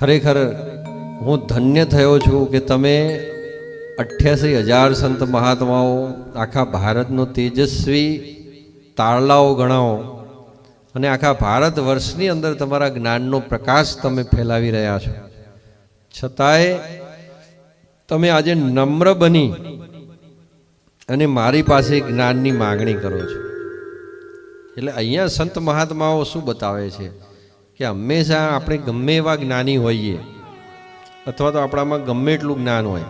ખરેખર હું ધન્ય થયો છું કે તમે અઠ્યાસી હજાર સંત મહાત્માઓ, આખા ભારતનો તેજસ્વી તાળલાઓ ગણાવો અને આખા ભારત વર્ષની અંદર તમારા જ્ઞાનનો પ્રકાશ તમે ફેલાવી રહ્યા છો. છતાંય તમે આજે નમ્ર બની અને મારી પાસે જ્ઞાનની માગણી કરો છો. એટલે અહીંયા સંત મહાત્માઓ શું બતાવે છે? કે હંમેશા આપણે ગમે એવા જ્ઞાની હોઈએ. અથવા તો આપણામાં ગમે એટલું જ્ઞાન હોય.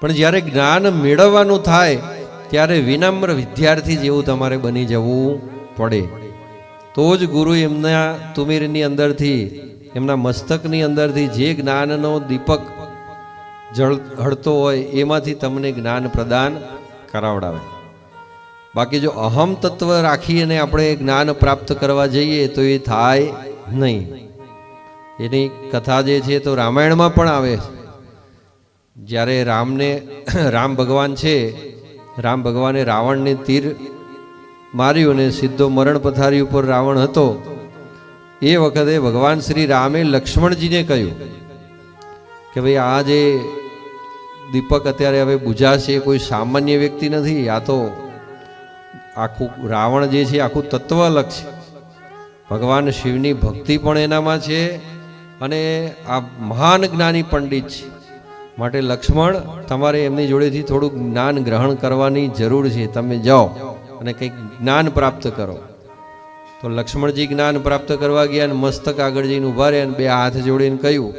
પણ જ્યારે જ્ઞાન મેળવવાનું થાય, ત્યારે વિનમ્ર વિદ્યાર્થી જેવું તમારે બની જવું પડે. તો જ ગુરુ એમના તુમીરની અંદરથી, એમના મસ્તકની અંદરથી જે જ્ઞાનનો દીપક જળ, હળતો હોય, એમાંથી તમને જ્ઞાન પ્રદાન કરાવડાવે. બાકી જો અહમ તત્વ રાખી અને આપણે જ્ઞાન પ્રાપ્ત કરવા જઈએ તો એ થાય નહીં. એની કથા જે છે તો રામાયણમાં પણ આવે જ્યારે રામને રામ ભગવાન છે, રામ ભગવાને રાવણને તીર માર્યું અને સીધો મરણ પથારી ઉપર રાવણ હતો, એ વખતે ભગવાન શ્રી રામે લક્ષ્મણજીને કહ્યું કે ભાઈ, આ જે દીપક અત્યારે હવે બુજાશે કોઈ સામાન્ય વ્યક્તિ નથી, આ તો આખું રાવણ જે છે, આખું તત્વલક છે. ભગવાન શિવની ભક્તિ પણ એનામાં છે અને આ મહાન જ્ઞાની પંડિત છે. માટે લક્ષ્મણ, તમારે એમની જોડેથી થોડુંક જ્ઞાન ગ્રહણ કરવાની જરૂર છે. તમે જાઓ અને કંઈક જ્ઞાન પ્રાપ્ત કરો. તો લક્ષ્મણજી જ્ઞાન પ્રાપ્ત કરવા ગયા અને મસ્તક આગળ જઈને ઊભા રહ્યા અને બે હાથ જોડીને કહ્યું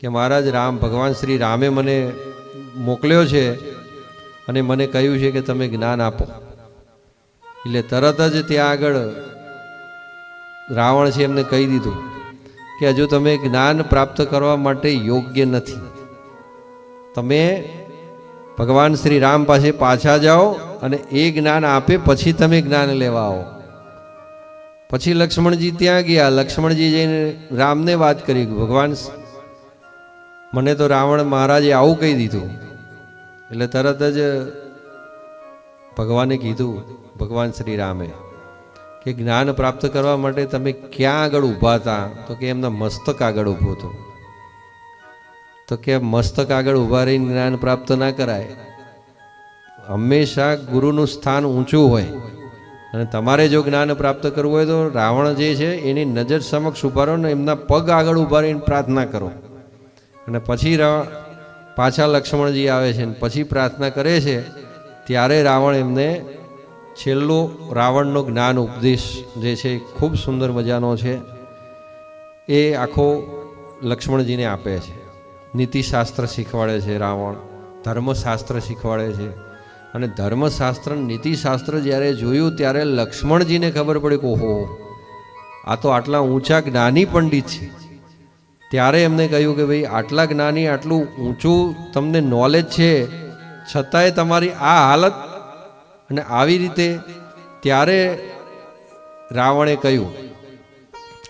કે, મહારાજ, રામ, ભગવાન શ્રી રામે મને મોકલ્યો છે અને મને કહ્યું છે કે, તમે જ્ઞાન આપો. એટલે તરત જ ત્યાં આગળ રાવણ છે એમને કહી દીધું કે હજુ તમે જ્ઞાન પ્રાપ્ત કરવા માટે યોગ્ય નથી. તમે ભગવાન શ્રી રામ પાસે પાછા જાઓ અને એ જ્ઞાન આપે, પછી તમે જ્ઞાન લેવા આવો. પછી લક્ષ્મણજી ત્યાં ગયા. લક્ષ્મણજી જઈને રામને વાત કરી, ભગવાન મને તો રાવણ મહારાજે આવું કહી દીધું. એટલે તરત જ ભગવાને કીધું, ભગવાન શ્રી રામે કે જ્ઞાન પ્રાપ્ત કરવા માટે તમે ક્યાં આગળ ઊભા હતા? તો કે એમના મસ્તક આગળ ઊભું હતું. તો કે મસ્તક આગળ ઊભા રહીને જ્ઞાન પ્રાપ્ત ના કરાય. હંમેશા ગુરુનું સ્થાન ઊંચું હોય. અને તમારે જો જ્ઞાન પ્રાપ્ત કરવું હોય તો રાવણ જે છે, એની નજર સમક્ષ ઊભા રહો ને એમના પગ આગળ ઊભા રહીને પ્રાર્થના કરો. અને પછી પાછા લક્ષ્મણજી આવે છે અને પછી પ્રાર્થના કરે છે ત્યારે રાવણ એમને છેલ્લો રાવણનો જ્ઞાન ઉપદેશ જે છે, ખૂબ સુંદર મજાનો છે, એ આખો લક્ષ્મણજીને આપે છે. નીતિશાસ્ત્ર શીખવાડે છે રાવણ, ધર્મશાસ્ત્ર શીખવાડે છે. અને ધર્મશાસ્ત્ર નીતિશાસ્ત્ર જ્યારે જોયું ત્યારે લક્ષ્મણજીને ખબર પડી કે ઓહો, આ તો આટલા ઊંચા જ્ઞાની પંડિત છે. ત્યારે એમને કહ્યું કે ભાઈ, આટલા જ્ઞાની, આટલું ઊંચું તમને નોલેજ છે છતાંય તમારી આ હાલત અને આવી રીતે ત્યારે રાવણે કહ્યું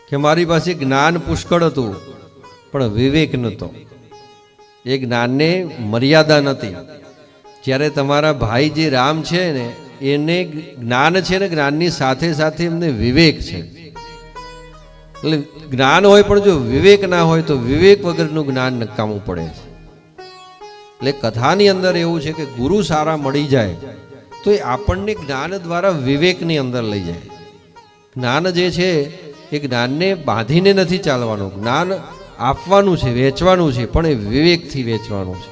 કે મારી પાસે જ્ઞાન પુષ્કળ હતું, પણ વિવેક નહોતો. એ જ્ઞાનને મર્યાદા નથી જ્યારે તમારા ભાઈ જે રામ છે ને, એને જ્ઞાન છે ને, જ્ઞાનની સાથે સાથે એમને વિવેક છે. એટલે જ્ઞાન હોય, પણ જો વિવેક ના હોય, તો વિવેક વગરનું જ્ઞાન નકામું પડે છે. એટલે કથાની અંદર એવું છે કે ગુરુ સારા મળી જાય, તો એ આપણને જ્ઞાન દ્વારા વિવેકની અંદર લઈ જાય. જ્ઞાન જે છે, એ જ્ઞાનને બાંધીને નથી ચાલવાનું. જ્ઞાન આપવાનું છે, વેચવાનું છે, પણ એ વિવેકથી વેચવાનું છે.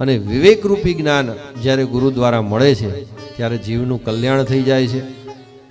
અને વિવેકરૂપી જ્ઞાન જ્યારે ગુરુ દ્વારા મળે છે, ત્યારે જીવનું કલ્યાણ થઈ જાય છે.